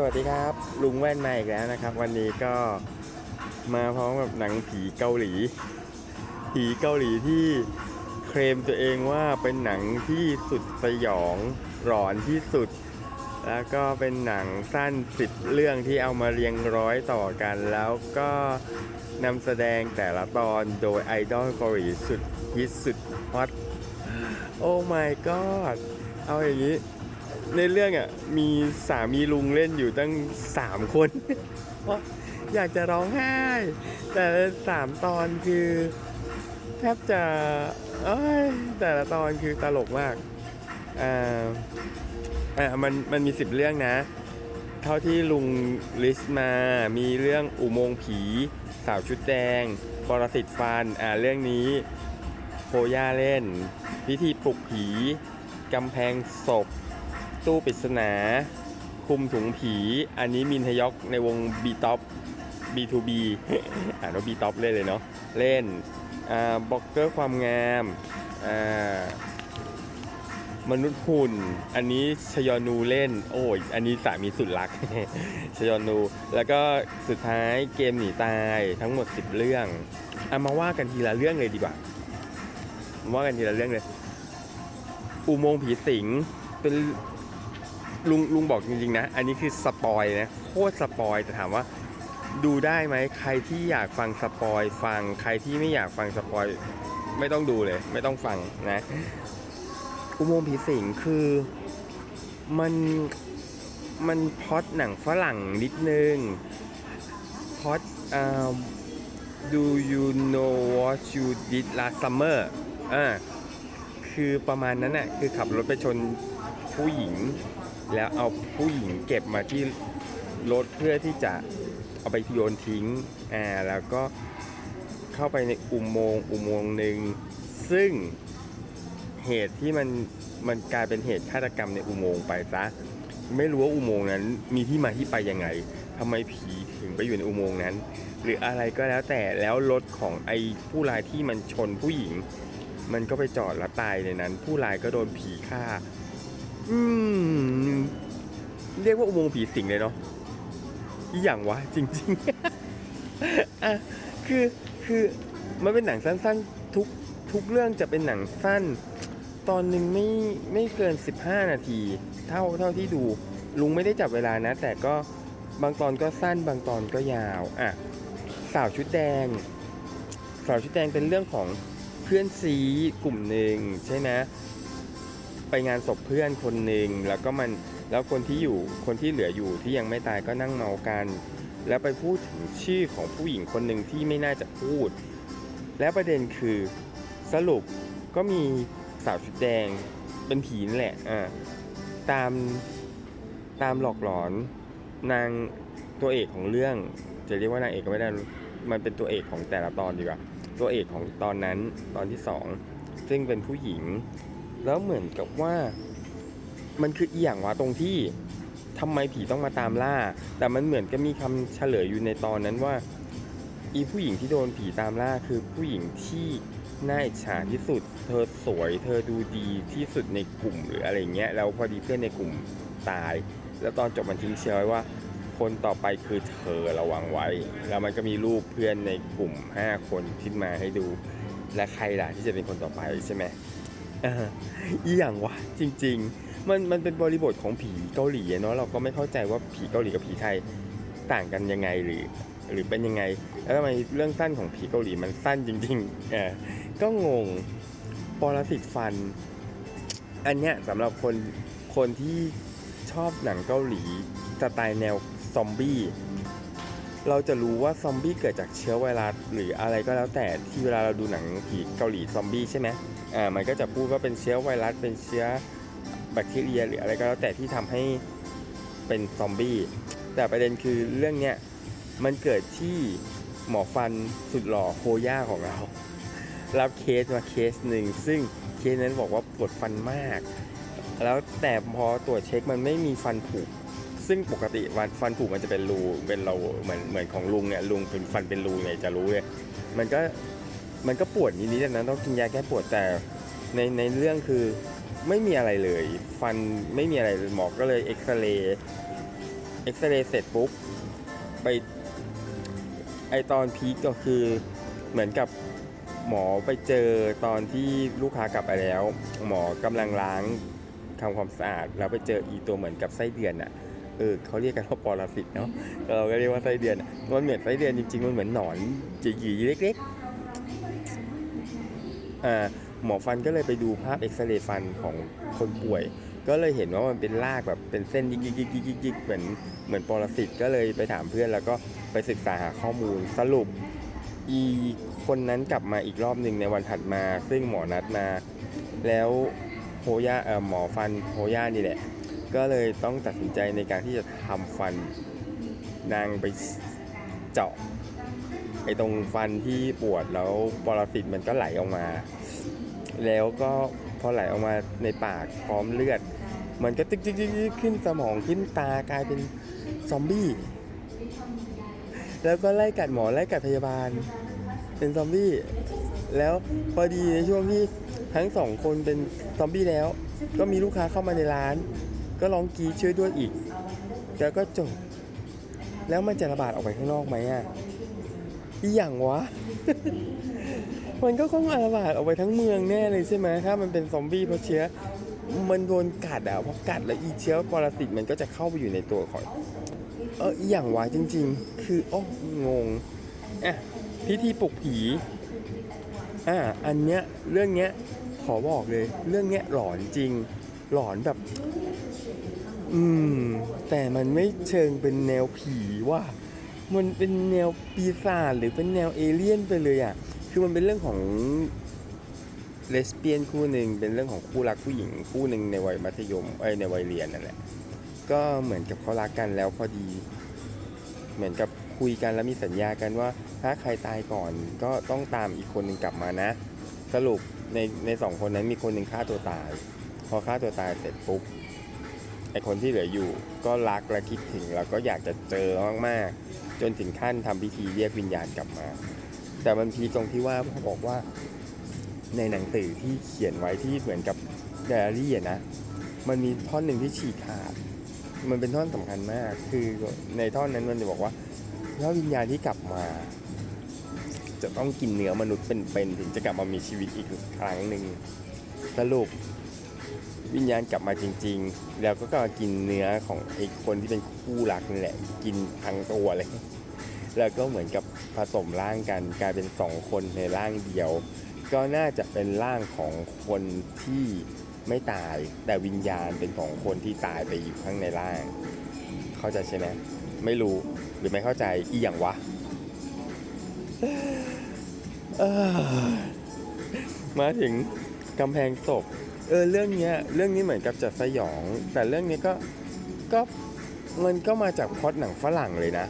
สวัสดีครับ ลุงแว่นมาอีกแล้วนะครับ วันนี้ก็มาพร้อมกับหนังผีเกาหลี ผีเกาหลีที่เคลมตัวเองว่าเป็นหนังที่สุดสยองหลอนที่สุด แล้วก็เป็นหนังสั้นสิบเรื่องที่เอามาเรียงร้อยต่อกัน แล้วก็นำแสดงแต่ละตอนโดยไอดอลเกาหลีสุดฮิตสุดฮอตโอ้ my god เอาอย่างนี้ ในเรื่องอะมีสามีลุงเล่นอยู่ตั้งสามคนเพราะอยากจะร้องไห้ แต่สามตอนคือ แทบจะเอ้ยแต่ละตอนคือตลกมากอ่าอ่ามันมันมีสิบเรื่องนะ เท่าที่ลุงลิสต์มามีเรื่องอุโมงค์ผี สาวชุดแดงปรสิตฟันอ่าเรื่องนี้โคย่าเล่น พิธีปลุกผี กำแพงศพ ตู้ปริศนา คุมถุงผี อันนี้มินทยอกในวง B Top B2B อ่านว่า B Top เล่นเลยเนาะเล่นอ่าบล็อกเกอร์ความงามอ่ามนุษย์หุ่น อันนี้ชยอนูเล่น โอ้ย อันนี้สามีสุดรัก ชยอนู แล้วก็สุดท้ายเกมหนีตายทั้งหมด 10 เรื่องเอามาว่ากันทีละเรื่องเลยดีกว่ามาว่ากันทีละเรื่องเลย อุโมงค์ผีสิง เป็น ลุงลุงบอกจริงๆนะ อันนี้คือสปอยนะโคตรสปอยแต่ถามว่าดูได้ไหมใครที่อยากฟังสปอยฟังใครที่ไม่อยากฟังสปอยไม่ต้องดูเลย ไม่ต้องฟังนะอุโมงค์ผีสิงคือมันมันพอดหนังฝรั่งนิดนึงพอดอ่า Do you know what you did last summer อ่าคือประมาณนั้นน่ะคือขับรถไปชนผู้หญิง แล้วเอาผู้หญิงเก็บมาที่รถเพื่อที่จะเอาไปโยนทิ้งอ่าแล้วก็เข้าไปในอุโมงค์อุโมงค์หนึ่งซึ่งเหตุที่มันมันกลายเป็นเหตุฆาตกรรมในอุโมงค์ไปซะไม่รู้ว่าอุโมงค์นั้นมีที่มาที่ไปยังไงทำไมผีถึงไปอยู่ในอุโมงค์นั้น หรืออะไรก็แล้วแต่แล้วรถของไอ้ผู้ร้ายที่มันชนผู้หญิง มันก็ไปจอดแล้วตายในนั้น ผู้ร้ายก็โดนผีฆ่า อืมเรียกว่าอุโมงค์ผีสิงเลยเนาะอีอย่างวะจริงๆอะคือคือมันเป็นหนังสั้นๆ ทุกทุกเรื่องจะเป็นหนังสั้น ตอนหนึ่งไม่ไม่เกิน 15 นาที เท่าเท่าที่ดู ลุงไม่ได้จับเวลานะ แต่ก็บางตอนก็สั้นบางตอนก็ยาวอะสาวชุดแดง สาวชุดแดงเป็นเรื่องของเพื่อนซีกลุ่มหนึ่งใช่ไหม ไปงานศพเพื่อนคนหนึ่งแล้วก็มันแล้วคนที่อยู่คนที่เหลืออยู่ที่ยังไม่ตายก็นั่งเมากัน แล้วไปพูดถึงชื่อของผู้หญิงคนหนึ่งที่ไม่น่าจะพูด แล้วประเด็นคือสรุปก็มีสาวชุดแดงเป็นผีนั่แหละอ่าตามตามหลอกหลอนนางตัวเอกของเรื่อง จะเรียกว่านางเอกก็ไม่ได้มันเป็นตัวเอกของแต่ละตอนดีกว่า ตัวเอกของตอนนั้นตอนที่สองซึ่งเป็นผู้หญิง แล้วเหมือนกับว่ามันคืออีหยังวะตรงที่ทำไมผีต้องมาตามล่า แต่มันเหมือนกับมีคำเฉลยอยู่ในตอนนั้นว่า อีผู้หญิงที่โดนผีตามล่าคือผู้หญิงที่น่าอิจฉาที่สุด เธอสวย เธอดูดีที่สุดในกลุ่มหรืออะไรเงี้ย แล้วพอดีเพื่อนในกลุ่มตาย แล้วตอนจบมันทิ้งเชื้อไว้ว่า คนต่อไปคือเธอระวังไว้ แล้วมันก็มีรูปเพื่อนในกลุ่ม 5 คนขึ้นมาให้ดู และใครล่ะที่จะเป็นคนต่อไปใช่ไหม อีอย่างวะจริง ๆ มันมันเป็นบริบทของผีเกาหลีเนาะเราก็ไม่เข้าใจว่าผีเกาหลีกับผีไทยต่างกันยังไงหรือ หรือเป็นยังไง แล้วทำไมเรื่องสั้นของผีเกาหลีมันสั้นจริงๆเออก็งงปรสิตฟัน อันเนี้ยสำหรับคนคนที่ชอบหนังเกาหลีสไตล์แนวซอมบี้เราจะรู้ว่าซอมบี้เกิดจากเชื้อไวรัสหรืออะไรก็แล้วแต่ที่เวลาเราดูหนังผีเกาหลีซอมบี้ใช่ไหม อ่ามันก็จะพูดว่าเป็นเชื้อไวรัส เป็นเชื้อแบคทีเรียหรืออะไรก็แล้วแต่ที่ทำให้เป็นซอมบี้ แต่ประเด็นคือเรื่องเนี้ยมันเกิดที่หมอฟันสุดหล่อโคย่าของเรา รับเคสมาเคสหนึ่ง ซึ่งเคสนั้นบอกว่าปวดฟันมาก แล้วแต่พอตรวจเช็คมันไม่มีฟันผุซึ่งปกติฟันฟันผุมันจะเป็นรูเป็นเราเหมือนเหมือนของลุงเนี่ยลุงเป็นฟันเป็นรูไงจะรู้เลยมันก็ มันก็ปวดนิดๆนะต้องกินยาแก้ปวดแต่ในในเรื่องคือไม่มีอะไรเลย ฟันไม่มีอะไรเลยหมอก็เลยเอ็กซเรย์เอ็กซเรย์เสร็จปุ๊บไปไอตอนพีคก็คือเหมือนกับหมอไปเจอตอนที่ลูกค้ากลับไปแล้ว หมอกำลังล้างทำความสะอาดแล้วไปเจออีตัวเหมือนกับไส้เดือนอะเออเขาเรียกกันว่าปรสิตเนาะเราก็เรียกว่าไส้เดือนมันเหมือนไส้เดือนจริงๆมันเหมือนหนอนหยีๆเล็กๆ หมอฟันก็เลยไปดูภาพเอ็กซเรย์ฟันของคนป่วย ก็เลยเห็นว่ามันเป็นรากแบบเป็นเส้นยิกยิกยิกยิกยิกเหมือนเหมือนปรสิตก็เลยไปถามเพื่อนแล้วก็ไปศึกษาหาข้อมูลสรุปอีคนนั้นกลับมาอีกรอบหนึ่งในวันถัดมา ซึ่งหมอนัดมา แล้วโฮย่าเออหมอฟันโฮย่านี่แหละ ก็เลยต้องตัดสินใจในการที่จะทำฟันนางไปเจาะ อ้ตรงฟันที่ปวดแล้วปรสิตมันก็ไหลออกมา แล้วก็พอไหลออกมาในปากพร้อมเลือด มันก็ตึกตึกตึกตึกขึ้นสมองขึ้นตากลายเป็นซอมบี้ แล้วก็ไล่กัดหมอไล่กัดพยาบาล เป็นซอมบี้ แล้วพอดีในช่วงที่ทั้งสองคนเป็นซอมบี้แล้ว ก็มีลูกค้าเข้ามาในร้าน ก็ร้องกรีดช่วยด้วยอีก แล้วก็จบ แล้วมันจะระบาดออกไปข้างนอกไหมอะ อีหยังวะ มันก็คงระบาดออกไปทั้งเมืองแน่เลยใช่ไหมถ้ามันเป็นซอมบี้เพราะเชื้อ มันโดนกัดอะพอกัดแล้วอีเชื้อปรสิตมันก็จะเข้าไปอยู่ในตัวของเอออหย่างวะจริง ๆ คือโอ้งงอะพิธีปลุกผีอะอันเนี้ยเรื่องเนี้ยขอบอกเลย เรื่องเนี้ยหลอนจริง หลอนแบบ อืม แต่มันไม่เชิงเป็นแนวผีว่า มันเป็นแนวปีศาจหรือเป็นแนวเอเลี่ยนไปเลยอะ คือมันเป็นเรื่องของเลสเบี้ยนคู่หนึ่งเป็นเรื่องของคู่รักผู้หญิงคู่หนึ่งในวัยมัธยมเอ้ยในวัยเรียนนั่นแหละ ก็เหมือนกับเขารักกันแล้วพอดี เหมือนกับคุยกันแล้วมีสัญญากันว่า ถ้าใครตายก่อนก็ต้องตามอีกคนหนึ่งกลับมานะ สรุปในในสองคนนั้นมีคนหนึ่งฆ่าตัวตาย พอฆ่าตัวตายเสร็จปุ๊บไอคนที่เหลืออยู่ ก็รักและคิดถึงแล้วก็อยากจะเจอมากๆ จนถึงขั้นทำพิธีเรียกวิญญาณกลับมา แต่มันพีตรงที่ว่าเขาบอกว่า ในหนังสือที่เขียนไว้ที่เหมือนกับไดอารี่นะ มันมีท่อนหนึ่งที่ฉีกขาด มันเป็นท่อนสำคัญมาก คือในท่อนนั้นมันจะบอกว่าถ้าวิญญาณที่กลับมา จะต้องกินเนื้อมนุษย์เป็นๆถึงจะกลับมามีชีวิตอีกครั้งหนึ่งสรุปวิญญาณกลับมาจริง ๆ แล้วก็กลับมากินเนื้อของไอ้คนที่เป็น คู่รักนี่แหละ กินทั้งตัวเลย แล้วก็เหมือนกับผสมร่างกันกลายเป็นสองคนในร่างเดียว ก็น่าจะเป็นร่างของคนที่ไม่ตาย แต่วิญญาณเป็นของคนที่ตายไปอยู่ข้างในร่าง เข้าใจใช่ไหมไม่รู้หรือไม่เข้าใจอีอย่างวะมาถึงกำแพงศพเออเรื่องเนี้ยเรื่องนี้เหมือนกับจะสยอง แต่เรื่องนี้ก็ก็ มันก็มาจากพอดหนังฝรั่งเลยนะ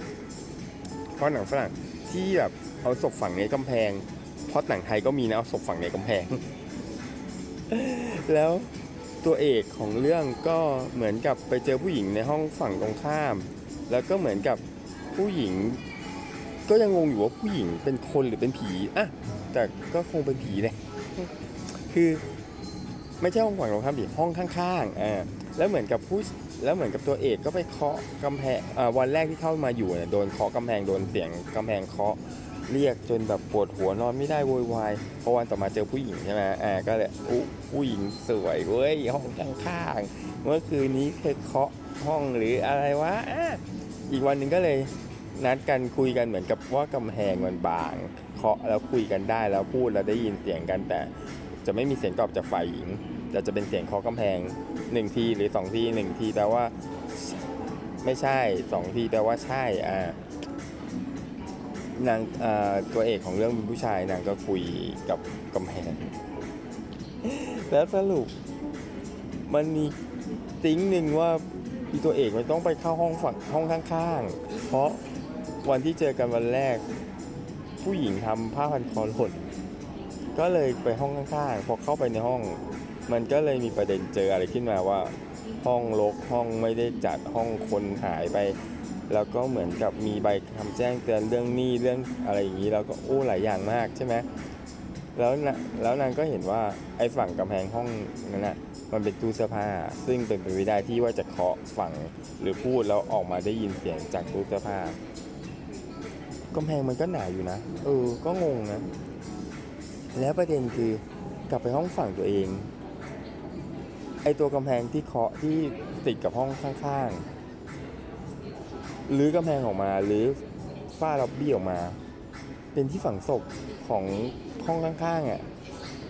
พอดหนังฝรั่งที่แบบเอาศพฝังในกำแพงพอดหนังไทยก็มีนะเอาศพฝังในกำแพง แล้วตัวเอกของเรื่องก็เหมือนกับไปเจอผู้หญิงในห้องฝั่งตรงข้าม แล้วก็เหมือนกับผู้หญิง ก็ยังงงอยู่ว่าผู้หญิงเป็นคนหรือเป็นผีอะแต่ก็คงเป็นผีเลยคือไม่ใช่ห้องฝั่งตรงข้ามดิห้องข้างๆอ่าแล้วเหมือนกับผู้ แล้วเหมือนกับตัวเอกก็ไปเคาะกำแพงวันแรกที่เข้ามาอยู่เนี่ยโดนเคาะกำแพงโดนเสียงกำแพงเคาะเรียกจนแบบปวดหัวนอนไม่ได้โวยวายพอวันต่อมาเจอผู้หญิงใช่ไหมอ่าก็เลยอุ๊ผู้หญิงสวยเว้ยห้องข้างๆเมื่อคืนนี้เธอเคาะห้องหรืออะไรวะอะอีกวันหนึ่งก็เลยนัดกันคุยกันเหมือนกับว่ากำแพงมันบาง เคาะแล้วคุยกันได้แล้วพูดแล้วได้ยินเสียงกันแต่จะไม่มีเสียงตอบจากฝ่ายหญิง แต่จะเป็นเสียงเคาะกำแพงหนึ่งทีหรือสองทีหนึ่งทีแปลว่า ไม่ใช่สองทีแปลว่าใช่อ่านางตัวเอกของเรื่องเป็นผู้ชายนางก็คุยกับกำแพง แล้วสรุป มันมีติ้งหนึ่งว่าอีตัวเอกมันต้องไปเข้าห้องฝั่งห้องข้างๆ เพราะวันที่เจอกันวันแรก ผู้หญิงทำผ้าพันคอหล่นก็เลยไปห้องข้างๆ พอเข้าไปในห้อง มันก็เลยมีประเด็นเจออะไรขึ้นมาว่า ห้องรกห้องไม่ได้จัดห้องคนหายไป แล้วก็เหมือนกับมีใบคำแจ้งเตือนเรื่องหนี้เรื่องอะไรอย่างนี้แล้วก็โอ้หลายอย่างมากใช่ไหมแล้วนะแล้วนางก็เห็นว่าไอ้ฝั่งกำแพงห้องนั้นน่ะมันเป็นตู้เสื้อผ้า ซึ่งเป็นไปไม่ได้ที่ว่าจะเคาะฝั่งหรือพูดแล้วออกมาได้ยินเสียงจากตู้เสื้อผ้ากำแพงมันก็หนาอยู่นะ เออ ก็งงนะ แล้วประเด็นคือกลับไปห้องฝั่งตัวเอง ไอตัวกำแพงที่เคาะที่ติดกับห้องข้างๆหรือกำแพงออกมาหรือฝ้าล็อบบี้ออกมา เป็นที่ฝังศพของห้องข้างๆอะ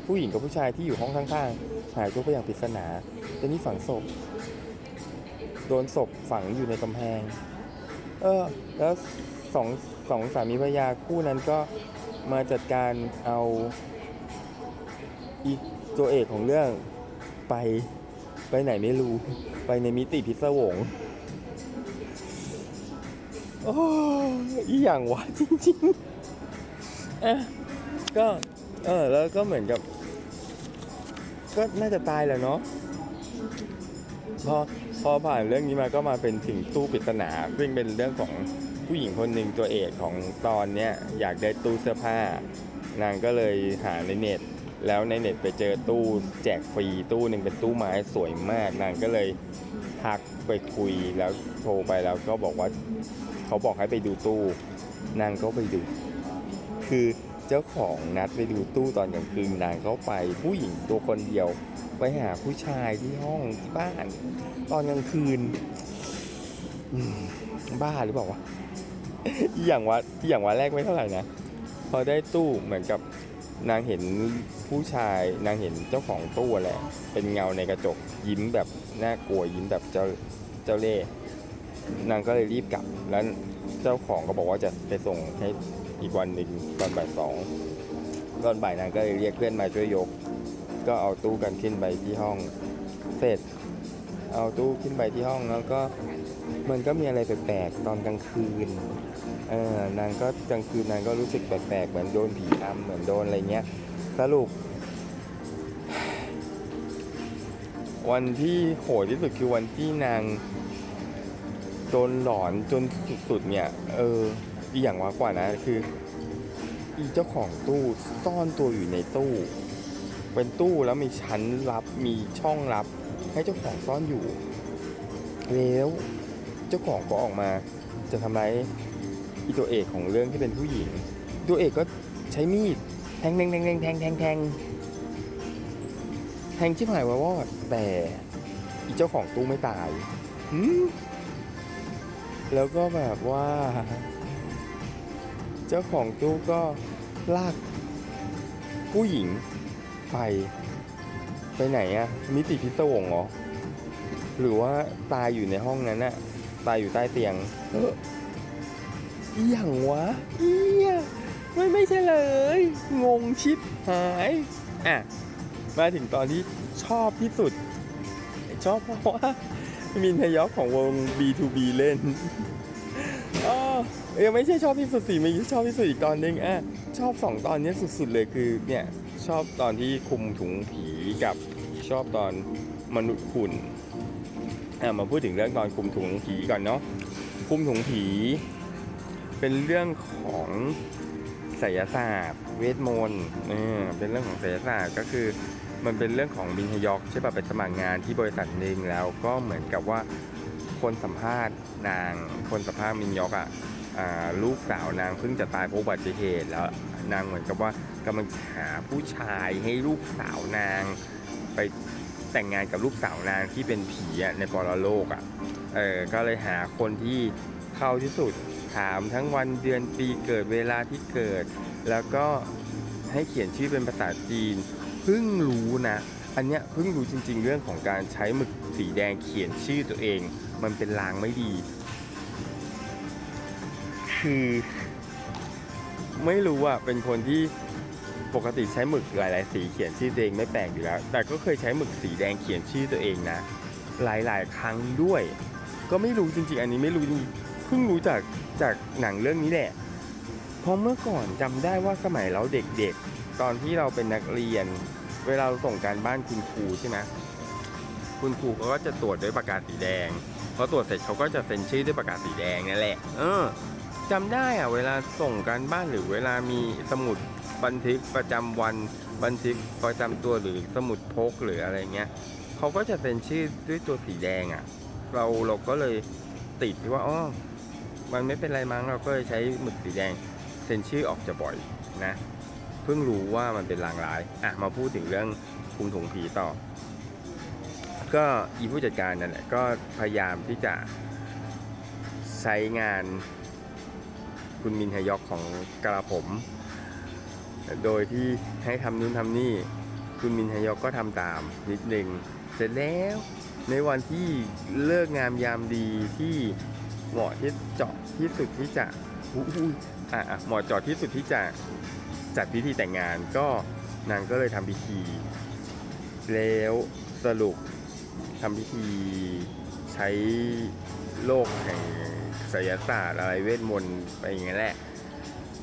ผู้หญิงกับผู้ชายที่อยู่ห้องข้างๆหายตัวไปอย่างปริศนาเป็นที่ฝังศพ โดนศพฝังอยู่ในกำแพง เออ แล้วสองสองสามีภรรยาคู่นั้นก็มาจัดการเอาอีกตัวเอกของเรื่องไป ไปไหนไม่รู้ ไปในมิติพิศวง โอ้ยอีหยังวะจริงๆอะก็ เออ แล้วก็เหมือนกับ ก็น่าจะตายแหละเนาะ พอ พอผ่านเรื่องนี้มาก็มาเป็นถึงตู้ปริศนาซึ่งเป็นเรื่องของผู้หญิงคนหนึ่งตัวเอกของตอนเนี้ยอยากได้ตู้เสื้อผ้า นางก็เลยหาในเน็ต แล้วในเน็ตไปเจอตู้แจกฟรีตู้หนึ่งเป็นตู้ไม้สวยมากนางก็เลยทักไปคุยแล้วโทรไปแล้วก็บอกว่าเขาบอกให้ไปดูตู้นางก็ไปดู คือเจ้าของนัดไปดูตู้ตอนกลางคืนนางก็ไปผู้หญิงตัวคนเดียว ไปหาผู้ชายที่ห้องที่บ้าน ตอนกลางคืนบ้าหรือเปล่าวะอย่างว่าอย่างว่าแรกไม่เท่าไหร่นะพอได้ตู้เหมือนกับ นางเห็นผู้ชายนางเห็นเจ้าของตู้แหละ เป็นเงาในกระจกยิ้มแบบน่ากลัวยิ้มแบบเจ้าเจ้าเล่ห์นางก็เลยรีบกลับ แล้วเจ้าของก็บอกว่าจะไปส่งให้อีกวันหนึ่งตอนบ่ายสองตอนบ่ายนางก็เลยเรียกเพื่อนมาช่วยยก ก็เอาตู้กันขึ้นไปที่ห้อง เสร็จ เอาตู้ขึ้นไปที่ห้องแล้วก็ มันก็มีอะไรแปลกๆตอนกลางคืน เออนางก็กลางคืนนางก็รู้สึกแปลกๆเหมือนโดนผีอำเหมือนโดนอะไรเงี้ย สรุป วันที่โหดที่สุดคือวันที่นางโดนหลอนจนสุดๆเนี่ย เออ อีอย่างว่ากว่านะ คืออีเจ้าของตู้ซ่อนตัวอยู่ในตู้ เป็นตู้แล้วมีชั้นลับมีช่องลับ ให้เจ้าของซ่อนอยู่ แล้ว เจ้าของก็ออกมาจะทำร้ายอีตัวเอกของเรื่องที่เป็นผู้หญิง ตัวเอกก็ใช้มีดแทงแทงแทงแทงแทงแทงแทงแทงชิบหายวาวอดแต่อีเจ้าของตู้ไม่ตายแล้วก็แบบว่า เจ้าของตู้ก็ลากผู้หญิงไปไปไหนอะมิติพิศวงเหรอ หรือว่าตายอยู่ในห้องนั้นอะ ตายอยู่ใต้เตียงเอออหย่างวะเอียไม่ไม่ใช่เลย งงชิบหาย อะ มาถึงตอนที่ชอบที่สุด ชอบเพราะว่ามินทยอกของวง B2B เล่นอ๋อยังไม่ใช่ชอบที่สุดสิมีชอบที่สุดอีกตอนหนึงอะชอบสองตอนนี้สุดๆเลยคือเนี่ยชอบตอนที่คุมถุงผีกับชอบตอนมนุษย์หุ่นอะ มาพูดถึงเรื่องตอนคุมถุงผีก่อนเนาะคุมถุงผี เป็นเรื่องของไสยศาสตร์ เวทมนต์เออเป็นเรื่องของไสยศาสตร์ก็คือ มันเป็นเรื่องของบินฮยอกใช่ป่ะไปสมัครงานที่บริษัทหนึ่งแล้วก็เหมือนกับว่าคนสัมภาษณ์นาง คนสัมภาษณ์มินยอกอะอ่าลูกสาวนางเพิ่งจะตายเพราะอุบัติเหตุแล้วนางเหมือนกับว่ากำลังหาผู้ชายให้ลูกสาวนางไป แต่งงานกับลูกสาวนางที่เป็นผีอะในปรโลกอะเออก็เลยหาคนที่เข้าที่สุดถามทั้งวันเดือนปีเกิดเวลาที่เกิด แล้วก็ให้เขียนชื่อเป็นภาษาจีนเพิ่งรู้นะ อันเนี้ยเพิ่งรู้จริง ๆ เรื่องของการใช้หมึกสีแดงเขียนชื่อตัวเอง มันเป็นลางไม่ดี คือ ไม่รู้อะเป็นคนที่ ปกติใช้หมึกหลาย ๆ สีเขียนชื่อตัวเองไม่แปลกอยู่แล้ว แต่ก็เคยใช้หมึกสีแดงเขียนชื่อตัวเองนะ หลาย ๆ ครั้งด้วย ก็ไม่รู้จริง ๆ อันนี้ไม่รู้จริงเพิ่งรู้จากจากหนังเรื่องนี้แหละเพราะเมื่อก่อนจำได้ว่าสมัยเราเด็ก ๆ ตอนที่เราเป็นนักเรียน เวลาเราส่งการบ้านคุณครูใช่ไหมคุณครูเขาก็จะตรวจด้วยปากกาสีแดงพอตรวจเสร็จเขาก็จะเซ็นชื่อด้วยปากกาสีแดงนั่นแหละ เออจำได้อะเวลาส่งการบ้านหรือเวลามีสมุด บันทึกประจำวัน บันทึกประจำตัวหรือสมุดพกหรืออะไรเงี้ยเขาก็จะเป็นชื่อด้วยตัวสีแดงอะ่ะ เราเราก็เลยติดว่าอ๋อมันไม่เป็นไรมั้งเราก็เลยใช้หมึกสีแดงเซ็นชื่อออกจะบ่อยนะเพิ่งรู้ว่ามันเป็นลางร้ายอะมาพูดถึงเรื่องคุมถุงผีต่อ ก็อีผู้จัดการนั่นแหละก็พยายามที่จะใช้งานคุณมินฮยอกของกระผม โดยที่ให้ทำนู่นทำนี่ คุณมินฮยอกก็ทำตามนิดหนึ่งเสร็จแล้วในวันที่เลิกงามยามดีที่เหมาะที่เจาะที่สุดที่จะอุ๊ยอะอะเหมาะเจาะที่สุดที่จะจัดพิธีแต่งงานก็นางก็เลยทำพิธี แล้วสรุปทำพิธีใช้โลกแห่งไสยศาสตร์อะไรเวทมนต์ไปอย่างนั้นแหละ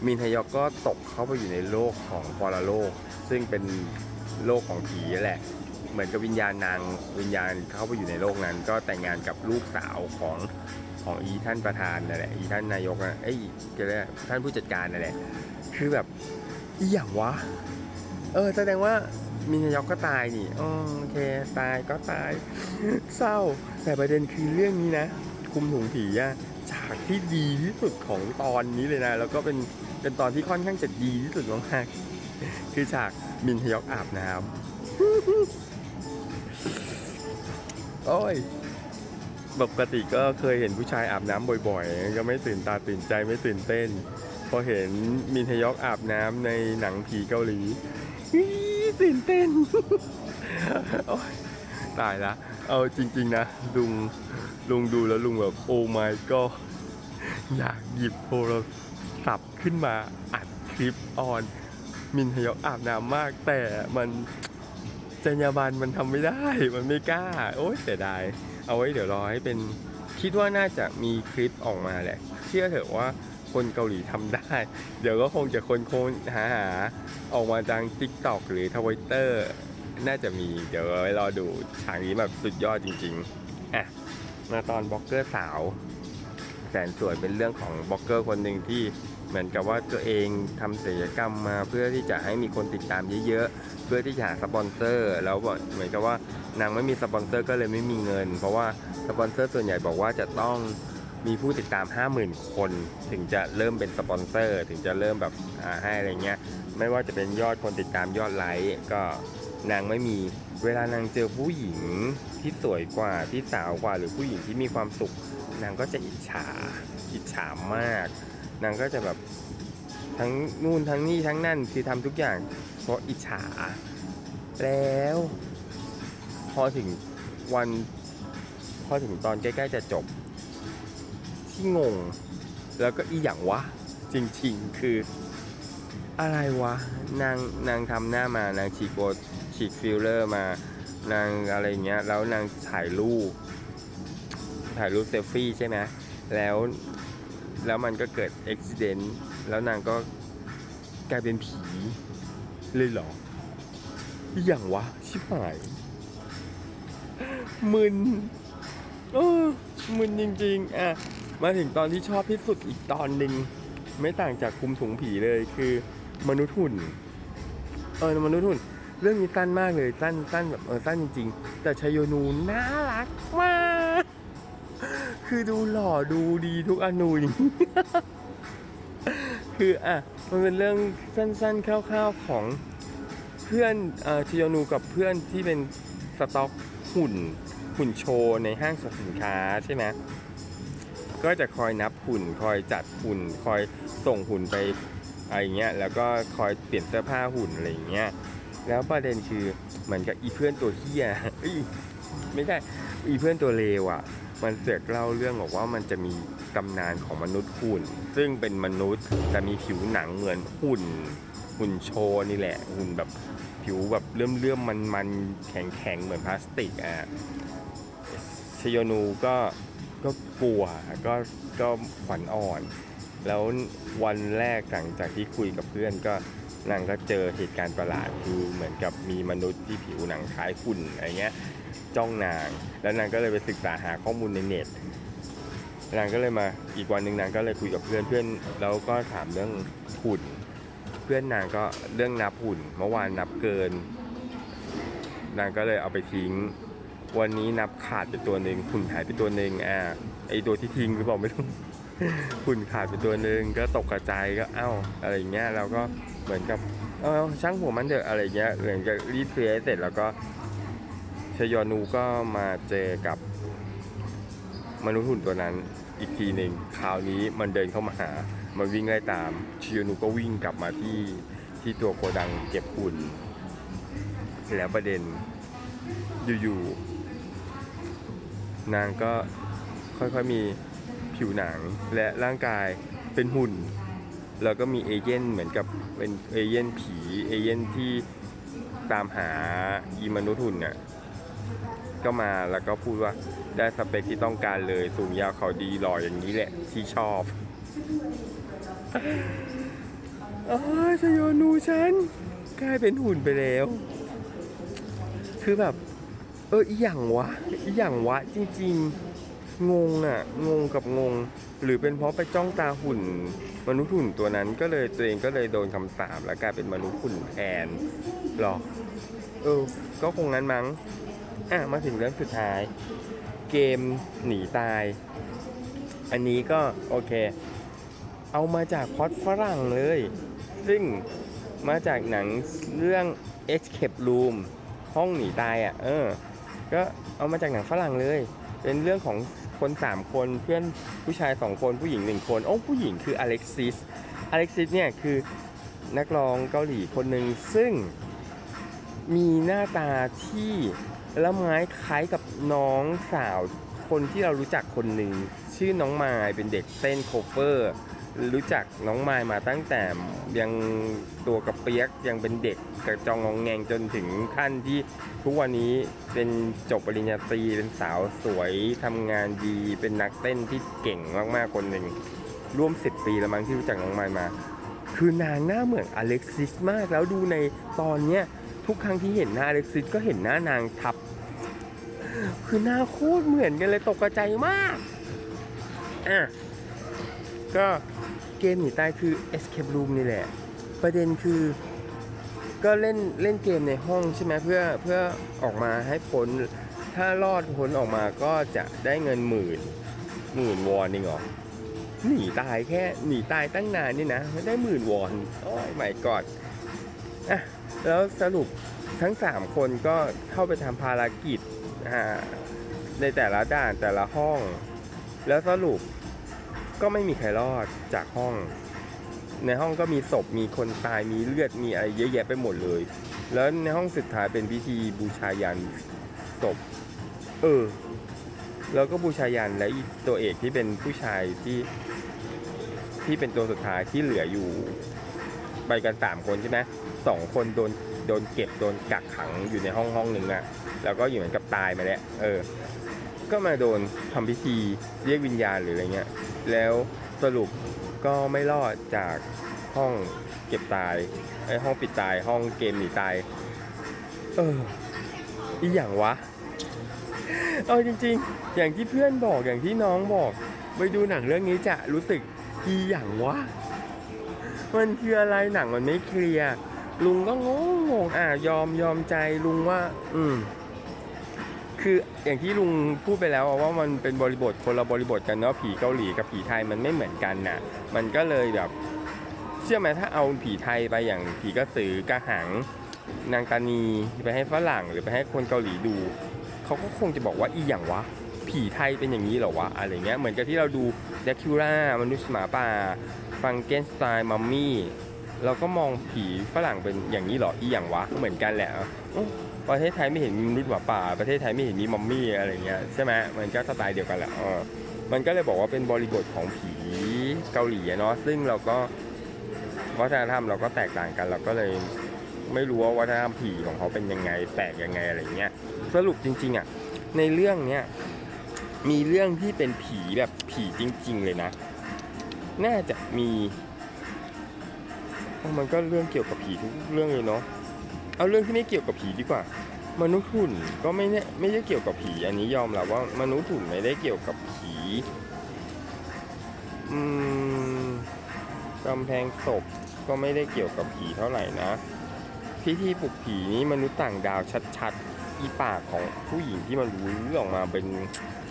มินฮยอกก็ตกเข้าไปอยู่ในโลกของปรโลก ซึ่งเป็นโลกของผีแหละ เหมือนกับวิญญาณนางวิญญาณเข้าไปอยู่ในโลกนั้น ก็แต่งงานกับลูกสาวของของอีท่านประธานนั่นแหละอีท่านนายกนะเอ้ยก็เรียกว่าท่านผู้จัดการนั่นแหละคือแบบอีหยังวะเออแสดงว่ามินฮยอกก็ตายนี่โอเคตายก็ตายเศร้าแต่ประเด็นคือเรื่องนี้นะ คุมถุงผีอะ ฉากที่ดีที่สุดของตอนนี้เลยนะ แล้วก็เป็นเป็นตอนที่ค่อนข้างจะดีที่สุดมากๆคือฉากมินฮยอกอาบน้ำโอ้ยปกติก็เคยเห็นผู้ชายอาบน้ำบ่อยๆ ก็ไม่ตื่นตาตื่นใจไม่ตื่นเต้น พอเห็นมินฮยอกอาบน้ำในหนังผีเกาหลีตื่นเต้นโอ๊ยตายละ เอาจริง ๆ นะ ลุงลุงดูแล้วลุงแบบโอ้ my god อยากหยิบโทรศัพท์ขึ้นมาอัดคลิปออน มินฮยอกอาบน้ำมาก แต่มันจรรยาบรรณมันทำไม่ได้ มันไม่กล้า โอ๊ยเสียดาย เอาไว้เดี๋ยวรอให้เป็น คิดว่าน่าจะมีคลิปออกมาแหละ เชื่อเถอะว่าคนเกาหลีทำได้ เดี๋ยวก็คงจะคนคงหาหาออกมาทาง t ิ k t o k หรือทวิตเตอร์ น่าจะมีเดี๋ยวไว้รอดูฉากนี้แบบสุดยอดจริงๆอะมาตอนบล็อกเกอร์สาว แสนสวยเป็นเรื่องของบล็อกเกอร์คนหนึ่งที่เหมือนกับว่าตัวเองทำศัลยกรรมมาเพื่อที่จะให้มีคนติดตามเยอะๆ เพื่อที่จะหาสปอนเซอร์ แล้วบอกเหมือนกับว่านางไม่มีสปอนเซอร์ก็เลยไม่มีเงิน เพราะว่าสปอนเซอร์ส่วนใหญ่บอกว่าจะต้องมีผู้ติดตาม 50,000 คน ถึงจะเริ่มเป็นสปอนเซอร์ ถึงจะเริ่มแบบให้อะไรเงี้ย ไม่ว่าจะเป็นยอดคนติดตามยอดไลค์ก็ นางไม่มีเวลานางเจอผู้หญิงที่สวยกว่าที่สาวกว่าหรือผู้หญิงที่มีความสุข นางก็จะอิจฉาอิจฉามาก นางก็จะแบบทั้งนู่นทั้งนี่ทั้งนั่นคือทำทุกอย่าง เพราะอิจฉา แล้ว พอถึงวันพอถึงตอนใกล้ๆจะจบ ที่งง แล้วก็อีหยังวะ จริงๆ คือ อะไรวะ นางนางทำหน้ามานางฉีกโบ ฉีกฟิลเลอร์มานางอะไรเงี้ยแล้วนางถ่ายรูปถ่ายรูปเซลฟี่ใช่ไหมแล้วแล้วมันก็เกิดอุบิเหตุแล้วนางก็กลายเป็นผีเลยเหรออย่างวะ ชิบหาย มึนเออมึนจริง ๆ อะ มาถึงตอนที่ชอบที่สุดอีกตอนหนึ่งไม่ต่างจากคุมถุงผีเลยคือ มนุษย์หุ่น เออ มนุษย์หุ่น เรื่องนี้สั้นมากเลยสั้นสั้นแบบเออสั้นจริง ๆ แต่ชายโยนูน่ารักมาก คือดูหล่อดูดีทุกอนูจริงคืออะมันเป็นเรื่องสั้นๆคร่าวๆของเพื่อนเอ่อชยโยนูกับเพื่อนที่เป็นสต็อกหุ่นหุ่นโชว์ในห้างสรรพสินค้าใช่ไหมก็จะคอยนับหุ่นคอยจัดหุ่น คอยส่งหุ่นไปอะไรเงี้ยแล้วก็คอยเปลี่ยนเสื้อผ้าหุ่นอะไรเงี้ย แล้วประเด็นคือเหมือนกับอีเพื่อนตัวเฮียเอ้ยไม่ใช่อีเพื่อนตัวเลวอะ มันเสือกเล่าเรื่องบอกว่ามันจะมีตำนานของมนุษย์หุ่น ซึ่งเป็นมนุษย์แต่มีผิวหนังเหมือนหุ่น หุ่นโชว์นี่แหละ หุ่นแบบผิวแบบเลื่อมเลื่อมมันๆแข็งแข็งๆเหมือนพลาสติกอะชโยนูก็ก็กลัวก็ก็ขวัญอ่อน แล้ววันแรกหลังจากที่คุยกับเพื่อนก็ นางก็เจอเหตุการณ์ประหลาดคือเหมือนกับมีมนุษย์ที่ผิวหนังคล้ายหุ่นอะไรเงี้ยจ้องนาง แล้วนางก็เลยไปศึกษาหาข้อมูลในเน็ตนางก็เลยมาอีกวันหนึ่งนางก็เลยคุยกับเพื่อนเพื่อนแล้วก็ถามเรื่องหุ่น เพื่อนนางก็เรื่องนับหุ่น เมื่อวานนับเกิน นางก็เลยเอาไปทิ้ง วันนี้นับขาดไปตัวหนึ่งหุ่นหายไปตัวหนึ่งอ่าไอตัวที่ทิ้งหรือเปล่าไม่รู้หุ่นขาดไปตัวหนึ่งก็ตกกระจายก็เอ้าอะไรอย่างเงี้ยเราก็ เหมือนกับเออช่างหัวมันเถอะอะไรเงี้ยเหมือนกับรีเคลียร์เสร็จแล้วก็ชยอนูก็มาเจอกับมนุษย์หุ่นตัวนั้นอีกทีหนึ่งคราวนี้มันเดินเข้ามาหา มันวิ่งไล่ตามชยอนูก็วิ่งกลับมาที่ที่ตัวโกดังเก็บหุ่น แล้วประเด็นอยู่ๆนางก็ค่อยๆมีผิวหนังและร่างกายเป็นหุ่น แล้วก็มีเอเย่นเหมือนกับเป็นเอเย่นผีเอเย่นที่ตามหาอีมนุษย์หุ่นเนี่ยก็มาแล้วก็พูดว่าได้สเปคที่ต้องการเลยสูงยาวเขาดีหล่ออย่างนี้แหละ ที่ชอบอ๋อชยนูฉันกลายเป็นหุ่นไปแล้ว คือแบบ เอออีหยังวะอีหยังวะ จริง ๆ งงอะ งงกับงง หรือเป็นเพราะไปจ้องตาหุ่น มนุษย์หุ่นตัวนั้นก็เลยตัวเองก็เลยโดนคำสาปแล้วกลายเป็นมนุษย์หุ่นแทนหรอเออ ก็คงนั้นมั้งอะมาถึงเรื่องสุดท้าย เกมหนีตาย อันนี้ก็โอเค เอามาจากพอดฝรั่งเลย ซึ่งมาจากหนังเรื่อง Escape Room ห้องหนีตายอะ เออ ก็เอามาจากหนังฝรั่งเลย เป็นเรื่องของ คนสามคนเพื่อนผู้ชายสองคนผู้หญิงหนึ่งคนโอ้ผู้หญิงคืออเล็กซิสอเล็กซิสเนี่ยคือนักร้องเกาหลีคนหนึ่งซึ่งมีหน้าตาที่ละไม้คล้ายกับน้องสาวคนที่เรารู้จักคนหนึ่งชื่อน้องมายเป็นเด็กเต้นโคเวอร์ รู้จักน้องมายมาตั้งแต่ยังตัวกระเปียกยังเป็นเด็กกระจองงองแงงจนถึงขั้นที่ทุกวันนี้เป็นจบปริญญาตรีเป็นสาวสวยทำงานดีเป็นนักเต้นที่เก่งมากๆคนหนึ่งร่วม 10 ปีแล้วมั้งที่รู้จักน้องมายมา คือนางหน้าเหมือนอเล็กซิสมากแล้วดูในตอนเนี้ยทุกครั้งที่เห็นหน้าอเล็กซิสก็เห็นหน้านางทับ คือหน้าโคตรเหมือนกันเลยตกใจมากอะก็ เกมหนีตายคือ Escape Room นี่แหละ ประเด็นคือ ก็เล่นเล่นเกมในห้องใช่ไหมเพื่อเพื่อออกมาให้พ้น ถ้ารอดพ้นออกมาก็จะได้เงินหมื่นหมื่นวอนเองเหรอหนีตายแค่หนีตายตั้งนานนี่นะไม่ได้หมื่นวอนโอ้ยไม่กอดอะแล้วสรุปทั้ง 3 คนก็เข้าไปทำภารกิจอ่าในแต่ละด่านแต่ละห้อง แล้วสรุป ก็ไม่มีใครรอดจากห้อง ในห้องก็มีศพมีคนตายมีเลือดมีอะไรเยอะแยะไปหมดเลย แล้วในห้องสุดท้ายเป็นพิธีบูชายันศพ เออ แล้วก็บูชายันและตัวเอกที่เป็นผู้ชายที่ที่เป็นตัวสุดท้ายที่เหลืออยู่ ไปกันสามคนใช่ไหมสองคนโดนโดนเก็บโดนกักขังอยู่ในห้องห้องหนึ่งอะแล้วก็อยู่เหมือนกับตายมาแล้วเออ ก็มาโดนทำพิธีเรียกวิญญาณหรืออะไรเงี้ย แล้วสรุปก็ไม่รอดจากห้องเก็บตายไอห้องปิดตายห้องเกมหนีตาย เอออีหยังวะ เอาจริง ๆ อย่างที่เพื่อนบอกอย่างที่น้องบอก ไปดูหนังเรื่องนี้จะรู้สึกอีหยังวะ มันคืออะไรหนังมันไม่เคลียร์ลุงก็งงงงอะยอมยอมใจลุงว่า อืม คืออย่างที่ลุงพูดไปแล้วว่ามันเป็นบริบทคนละบริบทกันเนาะผีเกาหลีกับผีไทยมันไม่เหมือนกันน่ะ มันก็เลยแบบเชื่อไหมถ้าเอาผีไทยไปอย่างผีกระสือกระหังนางตานีไปให้ฝรั่งหรือไปให้คนเกาหลีดู เขาก็คงจะบอกว่าอีหยังวะ ผีไทยเป็นอย่างนี้เหรอวะอะไรเงี้ยเหมือนกับที่เราดูเดคิวล่ามนุษย์หมาป่าฟังเกนสไตน์มัมมี่เราก็มองผีฝรั่งเป็นอย่างนี้เหรออีหยังวะเหมือนกันแหละ ประเทศไทยไม่เห็นมีมนุษย์หมาป่า ประเทศไทยไม่เห็นมีมัมมี่อะไรเงี้ยใช่ไหมมันก็สไตล์เดียวกันแหละเออมันก็เลยบอกว่าเป็นบริบทของผีเกาหลีเนาะซึ่งเราก็วัฒนธรรมเราก็แตกต่างกันเราก็เลยไม่รู้ว่าวัฒนธรรมผีของเขาเป็นยังไงแปลกยังไงอะไรเงี้ยสรุปจริง ๆอะในเรื่องเนี้ยมีเรื่องที่เป็นผีแบบผีจริง ๆ เลยนะ น่าจะมีมันก็เรื่องเกี่ยวกับผีทุกเรื่องเลยเนาะ เอาเรื่องที่ไม่เกี่ยวกับผีดีกว่า มนุษย์หุ่นก็ไม่เนี่ยไม่ได้เกี่ยวกับผี อันนี้ยอมรับว่ามนุษย์หุ่นไม่ได้เกี่ยวกับผีอืมกำแพงศพก็ไม่ได้เกี่ยวกับผีเท่าไหร่นะ พิธีปลุกผีนี้มนุษย์ต่างดาวชัดๆ อีปากของผู้หญิงที่มันรู้ออกมาเป็น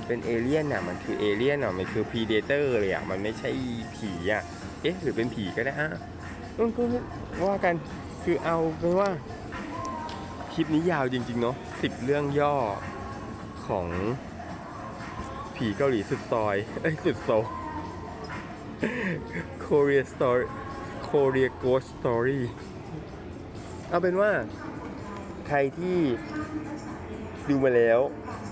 เป็นเอเลี่ยนน่ะมันคือเอเลี่ยนอะมันคือพีเดเตอร์เลยอะมันไม่ใช่ผีอะเอ๊ะหรือเป็นผีก็ได้อะก็ว่ากันคือเอาเป็นว่า คลิปนี้ยาวจริง ๆ เนาะสิบเรื่องย่อของผีเกาหลีสุดซอย เอ้ย สุดโซ Korea Story Korea Ghost Story เอาเป็นว่า ใครที่ดูมาแล้ว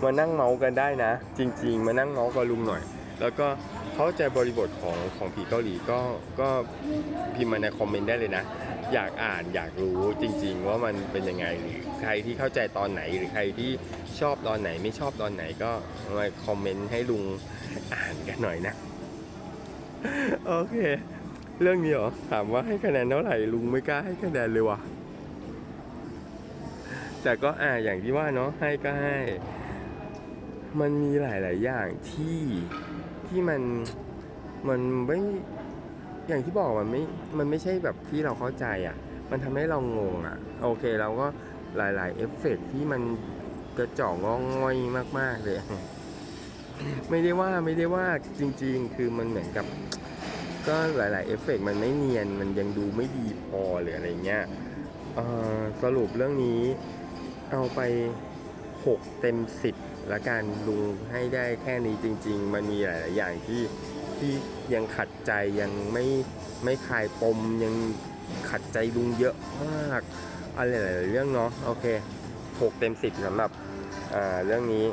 มานั่งเมาส์กันได้นะ จริง ๆ มานั่งเมาส์กับลุงหน่อย แล้วก็เข้าใจบริบทของของผีเกาหลีก็ก็พิมพ์มาในคอมเมนต์ได้เลยนะ อยากอ่านอยากรู้จริง ๆ ว่ามันเป็นยังไงหรือใครที่เข้าใจตอนไหนหรือใครที่ชอบตอนไหนไม่ชอบตอนไหนก็มาคอมเมนต์ให้ลุงอ่านกันหน่อยนะโอเค เรื่องนี้หรอถามว่าให้คะแนนเท่าไหร่ลุงไม่กล้าให้คะแนนเลยว่ะแต่ก็อ่าอย่างที่ว่าเนาะให้ก็ให้ มันมีหลาย ๆ อย่างที่ที่มันมันไม่ อย่างที่บอกมันไม่ มันไม่ใช่แบบที่เราเข้าใจอะ มันทำให้เรางงอะ โอเคเราก็หลาย ๆ เอฟเฟกที่มันกระจอกงองง่อยมาก ๆ เลย ไม่ได้ว่าไม่ได้ว่าจริง ๆ คือมันเหมือนกับ ก็หลาย ๆ เอฟเฟกมันไม่เนียน มันยังดูไม่ดีพอหรืออะไรเงี้ยสรุปเรื่องนี้เอาไป 6 เต็ม 10ละกันลุงให้ได้แค่นี้จริง ๆ มันมีหลาย ๆ อย่างที่ ที่ยังขัดใจยังไม่ไม่คลายปมยังขัดใจลุงเยอะมากอะไรหลายๆเรื่องเนาะโอเค6เต็ม10สำหรับเรื่องนี้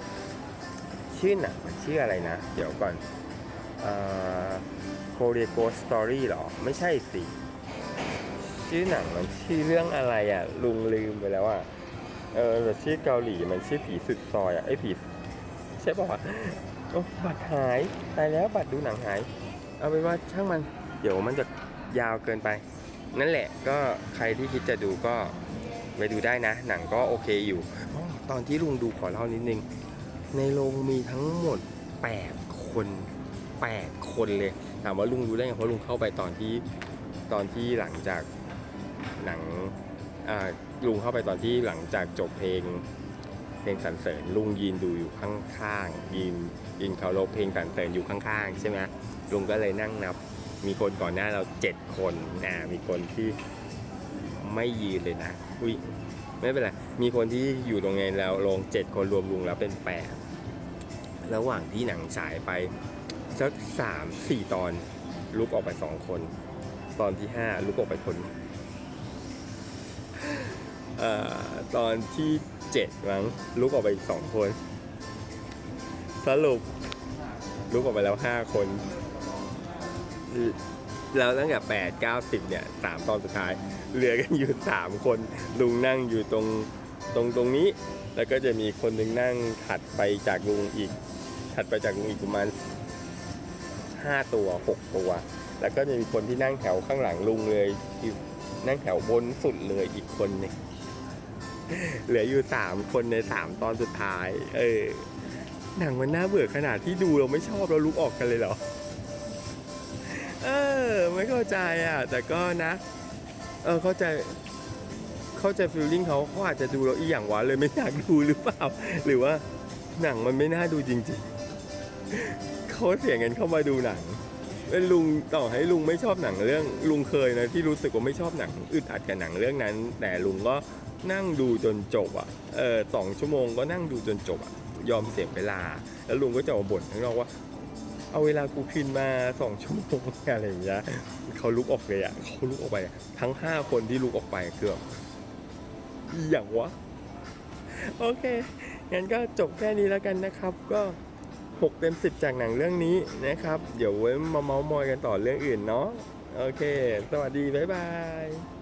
ชื่อหนังชื่ออะไรนะ เดี๋ยวก่อนโคเรียโกสตอรี่หรอ ไม่ใช่สิชื่อหนังมันชื่อเรื่องอะไรอะ ลุงลืมไปแล้วอะเออแต่ชื่อเกาหลีมันชื่อผีสุดซอยอะไอ้ผีใช่ป่ะ โอ้บัตรหายตายแล้วบัตรดูหนังหาย เอาเป็นว่าช่างมันเดี๋ยวมันจะยาวเกินไป นั่นแหละก็ใครที่คิดจะดูก็ไปดูได้นะ หนังก็โอเคอยู่อตอนที่ลุงดูขอเล่านิดนึง ในโรงมีทั้งหมด 8 คน 8 คนเลย ถามว่าลุงรู้ได้ไงเพราะลุงเข้าไปตอนที่ตอนที่หลังจากหนังลุงเข้าไปตอนที่หลังจากจบเพลงเพลงสรรเสริญลุงยืนดูอยู่ข้างๆยืน ยืนเคารพเพลงสรรเสริญอยู่ข้างๆ ใช่ไหมลุงก็เลยนั่งนับ มีคนก่อนหน้าเราเจ็ดคนอ่ามีคนที่ไม่ยืนเลยนะ อุ้ยไม่เป็นไร มีคนที่อยู่ตรงนี้แล้วลงเจ็ดคนรวมลุงแล้วเป็นแปดระหว่างที่หนังฉายไปสักสามสี่ตอนลุกออกไปสองคน ตอนที่ห้าลุกออกไปคนอ่อตอนที่เจ็ดมั้งลุกออกไปสองคน สรุปลุกออกไปแล้วห้าคน แล้วตั้งแต่แปดเก้าสิบเนี่ยสามตอนสุดท้าย เหลือกันอยู่สามคน ลุงนั่งอยู่ตรงตรงตรงนี้ แล้วก็จะมีคนหนึ่งนั่งถัดไปจากลุงอีก ถัดไปจากลุงอีกประมาณห้าตัวหกตัว แล้วก็จะมีคนที่นั่งแถวข้างหลังลุงเลยอีกนั่งแถวบนสุดเลยอีกคนนึงเหลืออยู่สามคนในสามตอนสุดท้าย เออ หนังมันน่าเบื่อขนาดที่ดูเราไม่ชอบเราลุกออกกันเลยเหรอ เออ ไม่เข้าใจอะ แต่ก็นะ เออเข้าใจเข้าใจฟีลลิ่งเขาเขาอาจจะดูเราอีกอย่างวะเลยไม่อยากดูหรือเปล่า หรือว่าหนังมันไม่น่าดูจริง ๆ เขาเสียเงินเข้ามาดูหนังเป็นลุงต่อให้ลุงไม่ชอบหนังเรื่อง ลุงเคยนะที่รู้สึกว่าไม่ชอบหนังอึดอัดกับหนังเรื่องนั้น แต่ลุงก็นั่งดูจนจบอะเออสองชั่วโมงก็นั่งดูจนจบอะ ยอมเสียเวลา แล้วลุงก็จะมาบ่นข้างนอกว่า เอาเวลากูพินมาสองชั่วโมงอะไรอย่างเงี้ยเขาลุกออกเลยอะเขาลุกออกไปอะทั้งห้าคนที่ลุกออกไปเกือบอย่างวะโอเคงั้นก็จบแค่นี้แล้วกันนะครับ ก็6เต็ม10จากหนังเรื่องนี้นะครับ เดี๋ยวไว้มาเมาส์มอยกันต่อเรื่องอื่นเนาะโอเค สวัสดี บ๊ายบาย